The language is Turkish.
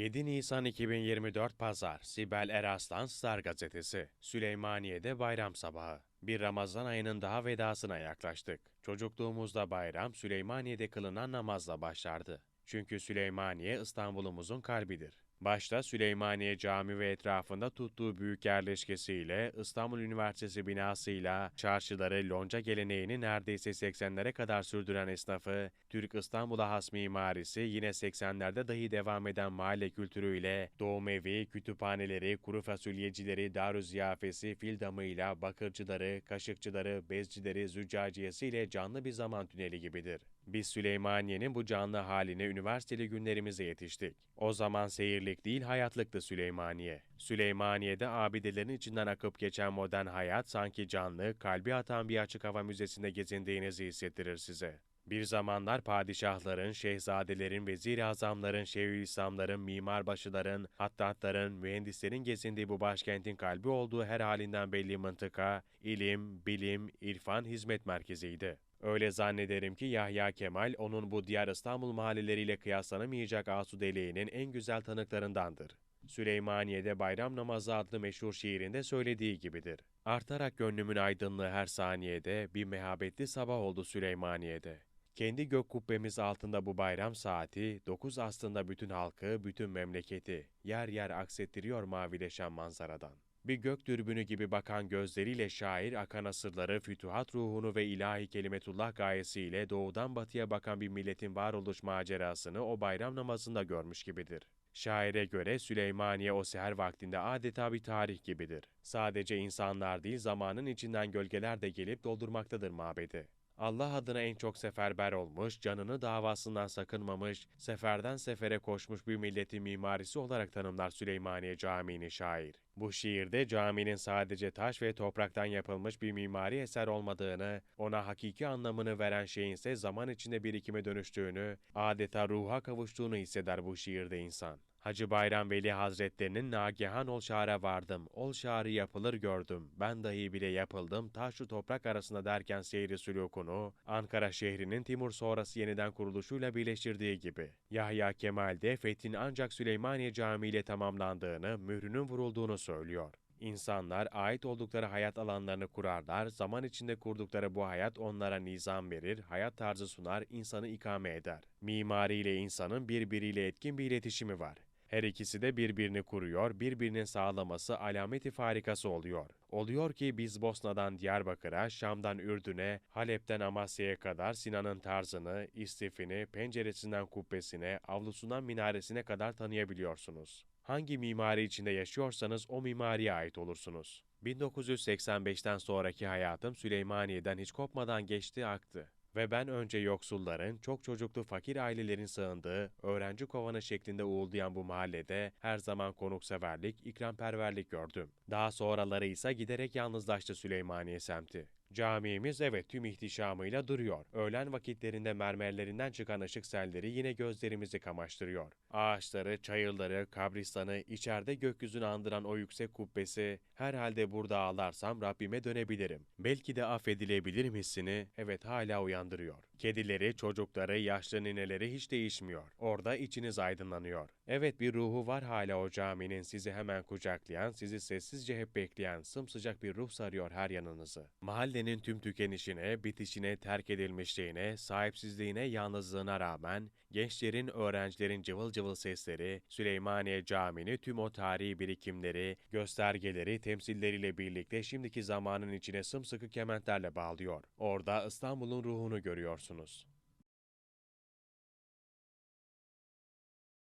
7 Nisan 2024 Pazar Sibel Eraslan Star Gazetesi Süleymaniye'de bayram sabahı bir Ramazan ayının daha vedasına yaklaştık. Çocukluğumuzda bayram Süleymaniye'de kılınan namazla başlardı. Çünkü Süleymaniye İstanbul'umuzun kalbidir. Başta Süleymaniye Cami ve etrafında tuttuğu büyük yerleşkesiyle, İstanbul Üniversitesi binasıyla, çarşıları, lonca geleneğini neredeyse 80'lere kadar sürdüren esnafı, Türk İstanbul'a has mimarisi yine 80'lerde dahi devam eden mahalle kültürüyle, doğum evi, kütüphaneleri, kuru fasulyecileri, darü ziyafesi, fil damıyla, bakırcıları, kaşıkçıları, bezcileri, züccaciyesiyle canlı bir zaman tüneli gibidir. Biz Süleymaniye'nin bu canlı haline üniversiteli günlerimize yetiştik. O zaman seyirlik değil hayatlıktı Süleymaniye. Süleymaniye'de abidelerin içinden akıp geçen modern hayat sanki canlı, kalbi atan bir açık hava müzesinde gezindiğinizi hissettirir size. Bir zamanlar padişahların, şehzadelerin, vezir-i azamların, şeyhülislamların, mimarbaşıların, hattatların, mühendislerin gezindiği bu başkentin kalbi olduğu her halinden belli mıntıka, ilim, bilim, irfan hizmet merkeziydi. Öyle zannederim ki Yahya Kemal onun bu diğer İstanbul mahalleleriyle kıyaslanamayacak asudeliğinin en güzel tanıklarındandır. Süleymaniye'de Bayram Namazı adlı meşhur şiirinde söylediği gibidir. Artarak gönlümün aydınlığı her saniyede bir mehabetli sabah oldu Süleymaniye'de. Kendi gök kubbemiz altında bu bayram saati, dokuz aslında bütün halkı, bütün memleketi, yer yer aksettiriyor mavileşen manzaradan. Bir gök dürbünü gibi bakan gözleriyle şair akan asırları, fütuhat ruhunu ve ilahi kelimetullah gayesiyle doğudan batıya bakan bir milletin varoluş macerasını o bayram namazında görmüş gibidir. Şaire göre Süleymaniye o seher vaktinde adeta bir tarih gibidir. Sadece insanlar değil zamanın içinden gölgeler de gelip doldurmaktadır mabedi. Allah adına en çok seferber olmuş, canını davasından sakınmamış, seferden sefere koşmuş bir milletin mimarisi olarak tanımlar Süleymaniye Camii'ni şair. Bu şiirde caminin sadece taş ve topraktan yapılmış bir mimari eser olmadığını, ona hakiki anlamını veren şeyin ise zaman içinde birikime dönüştüğünü, adeta ruha kavuştuğunu hisseder bu şiirde insan. Hacı Bayram Veli Hazretlerinin Nagihan ol şara vardım, ol şarı yapılır gördüm, ben dahi bile yapıldım, taşlı toprak arasında derken seyri sülukunu, Ankara şehrinin Timur sonrası yeniden kuruluşuyla birleştirdiği gibi. Yahya Kemal de fethin ancak Süleymaniye Camii ile tamamlandığını, mührünün vurulduğunu söylüyor. İnsanlar ait oldukları hayat alanlarını kurarlar, zaman içinde kurdukları bu hayat onlara nizam verir, hayat tarzı sunar, insanı ikame eder. Mimari ile insanın birbiriyle etkin bir iletişimi var. Her ikisi de birbirini kuruyor, birbirinin sağlaması alameti farikası oluyor. Oluyor ki biz Bosna'dan Diyarbakır'a, Şam'dan Ürdün'e, Halep'ten Amasya'ya kadar Sinan'ın tarzını, istifini, penceresinden kubbesine, avlusundan minaresine kadar tanıyabiliyorsunuz. Hangi mimari içinde yaşıyorsanız o mimariye ait olursunuz. 1985'ten sonraki hayatım Süleymaniye'den hiç kopmadan geçti aktı. Ve ben önce yoksulların, çok çocuklu fakir ailelerin sığındığı, öğrenci kovanı şeklinde uğuldayan bu mahallede her zaman konukseverlik, ikramperverlik gördüm. Daha sonraları ise giderek yalnızlaştı Süleymaniye semti. Camimiz evet tüm ihtişamıyla duruyor. Öğlen vakitlerinde mermerlerinden çıkan ışık selleri yine gözlerimizi kamaştırıyor. Ağaçları, çayırları, kabristanı, içeride gökyüzünü andıran o yüksek kubbesi, herhalde burada ağlarsam Rabbime dönebilirim. Belki de affedilebilir hissini, evet hala uyandırıyor. Kedileri, çocukları, yaşlı nineleri hiç değişmiyor. Orada içiniz aydınlanıyor. Evet bir ruhu var hala o caminin sizi hemen kucaklayan, sizi sessizce hep bekleyen, sımsıcak bir ruh sarıyor her yanınızı. Mahallenin tüm tükenişine, bitişine, terk edilmişliğine, sahipsizliğine, yalnızlığına rağmen gençlerin, öğrencilerin cıvıl cıvıl sesleri, Süleymaniye Camii'ni tüm o tarihi birikimleri, göstergeleri, temsilleriyle birlikte şimdiki zamanın içine sımsıkı kementlerle bağlıyor. Orada İstanbul'un ruhunu görüyorsunuz. musunuz?